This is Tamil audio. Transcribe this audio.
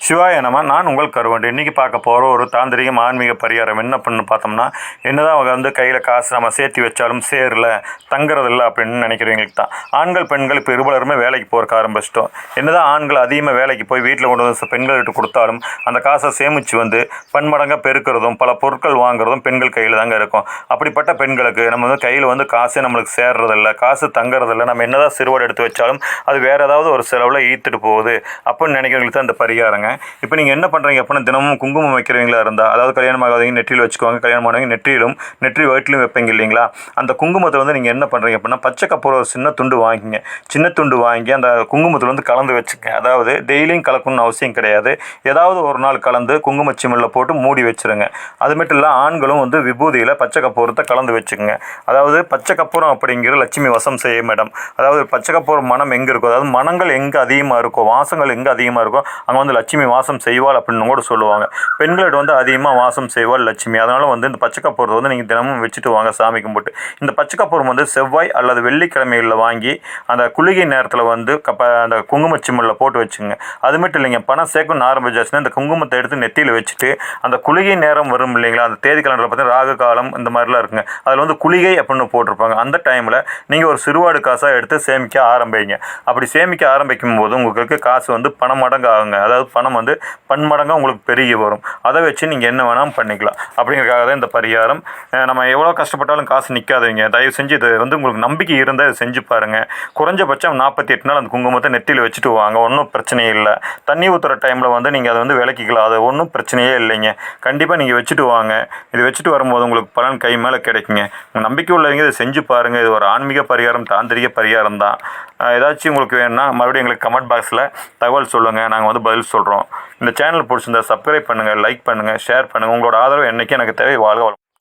சிவாய நம நான் உங்கள் கருவண்டு இன்றைக்கி பார்க்க போகிற ஒரு தாந்திரிகம் ஆன்மீக பரிகாரம் என்ன பண்ணு பார்த்தோம்னா என்னதான் அவங்க வந்து கையில் காசு நம்ம சேர்த்து வச்சாலும் சேரல தங்குறதில்ல அப்படின்னு நினைக்கிறவங்களுக்கு தான். ஆண்கள் பெண்கள் இப்போ இருபலருமே வேலைக்கு போகிறக்க ஆரம்பிச்சிட்டோம். என்னதான் ஆண்கள் அதிகமாக வேலைக்கு போய் வீட்டில் கொண்டு வந்து பெண்கள்கிட்ட கொடுத்தாலும் அந்த காசை சேமித்து வந்து பன்மடங்காக பெருக்கிறதும் பல பொருட்கள் வாங்குறதும் பெண்கள் கையில் தாங்க இருக்கும். அப்படிப்பட்ட பெண்களுக்கு நம்ம வந்து கையில் வந்து காசே நம்மளுக்கு சேர்றதில்ல காசு தங்குறதில்ல. நம்ம என்னதான் சிறுவாடு எடுத்து வச்சாலும் அது வேறு ஏதாவது ஒரு செலவில் ஈர்த்துட்டு போகுது அப்படின்னு நினைக்கிறவங்களுக்கு தான் இந்த பரிகாரங்க இப்போ நீங்கள் என்ன பண்ணுறீங்க அப்படின்னா தினமும் குங்குமம் வைக்கிறவங்களா இருந்தால் அதாவது கல்யாணம் ஆகாதவங்க நெற்றியில் வச்சுக்குவாங்க கல்யாணம் ஆனவங்க நெற்றியிலும் நெற்றி வயிற்றிலும் வைப்பீங்க இல்லைங்களா? அந்த குங்குமத்தை வந்து நீங்கள் என்ன பண்ணுறீங்க அப்படின்னா பச்சை கப்பூரம் ஒரு சின்ன துண்டு வாங்கிங்க. சின்ன துண்டு வாங்கி அந்த குங்குமத்தில் வந்து கலந்து வச்சுக்க அதாவது டெய்லியும் கலக்கணும்னு அவசியம் கிடையாது. ஏதாவது ஒரு நாள் கலந்து குங்கும சிமிழில் போட்டு மூடி வச்சுருங்க. அது மட்டும் இல்லை ஆண்களும் வந்து விபூதியில் பச்சை கப்பூரத்தை கலந்து வச்சுக்கோங்க. அதாவது பச்சை கப்பூரம் அப்படிங்கிற லட்சுமி வசம் செய்ய மேடம். அதாவது பச்சை கப்பூரம் மனம் எங்கே இருக்கோ அதாவது மனங்கள் எங்கே அதிகமாக இருக்கோ வாசங்கள் எங்கே அதிகமாக இருக்கோ அங்கே வந்து லட்சுமி லட்சுமி வாசம் செய்வாள் அப்படின்னு கூட சொல்லுவாங்க. பெண்களிடம் வந்து அதிகமாக வாசம் செய்வாள் லட்சுமி. அதனால் வந்து இந்த பச்சைக்கப்பூரத்தை வந்து நீங்கள் தினமும் வச்சுட்டு வாங்க சாமி கும்பிட்டு. இந்த பச்சை வந்து செவ்வாய் அல்லது வெள்ளிக்கிழமைகளில் வாங்கி அந்த குளிகை நேரத்தில் வந்து கப்ப அந்த குங்குமச்சிமலில் போட்டு வச்சுங்க. அது மட்டும் இல்லைங்க பணம் சேர்க்கணும்னு ஆரம்பிச்சாச்சுன்னா இந்த குங்குமத்தை எடுத்து நெத்தியில் வச்சுட்டு அந்த குளிகை நேரம் வரும் இல்லைங்களா அந்த தேதி கலண்டரில் பார்த்தீங்கன்னா ராகு காலம் இந்த மாதிரிலாம் இருக்குங்க. அதில் வந்து குளிகை அப்படின்னு போட்டிருப்பாங்க. அந்த டைமில் நீங்கள் ஒரு சிறுவாடு காசாக எடுத்து சேமிக்க ஆரம்பிங்க. அப்படி சேமிக்க ஆரம்பிக்கும் போது உங்களுக்கு காசு வந்து பணம் மடங்கு ஆகுங்க அதாவது பணம் வந்து பன்மடங்காக உங்களுக்கு பெருகி வரும். அதை வச்சு நீங்கள் என்ன வேணாலும் பண்ணிக்கலாம். அப்படிங்கிறதுக்காக தான் இந்த பரிகாரம். நம்ம எவ்வளோ கஷ்டப்பட்டாலும் காசு நிற்காதீங்க தயவு செஞ்சு இது வந்து உங்களுக்கு நம்பிக்கை இருந்தால் இதை செஞ்சு பாருங்கள் குறைஞ்சபட்சம் நாற்பத்தி எட்டு நாள் அந்த குங்குமத்தை நெத்தியில் வச்சுட்டு வாங்க. ஒன்றும் பிரச்சனையே இல்லை. தண்ணி ஊற்றுற டைமில் வந்து நீங்கள் அதை வந்து விளக்கிக்கலாம். அது ஒன்றும் பிரச்சனையே இல்லைங்க. கண்டிப்பாக நீங்கள் வச்சுட்டு வாங்க. இது வச்சுட்டு வரும்போது உங்களுக்கு பலன் கை மேலே கிடைக்குங்க. நம்பிக்கை உள்ளவங்க இதை செஞ்சு பாருங்கள் இது ஒரு ஆன்மீக பரிகாரம் தாந்திரிக பரிகாரம் தான். ஏதாச்சும் உங்களுக்கு வேணும்னா மறுபடியும் எங்களுக்கு கமெண்ட் பாக்ஸில் தகவல் சொல்லுங்கள் நாங்கள் வந்து பதில் சொல்கிறோம் இந்த சேனல் பிடிச்சிருந்தா சப்ஸ்கிரைப் பண்ணுங்கள் லைக் பண்ணுங்கள் ஷேர் பண்ணுங்கள் உங்களோட ஆதரவு என்றைக்கும் எனக்கு தேவை வாழ்க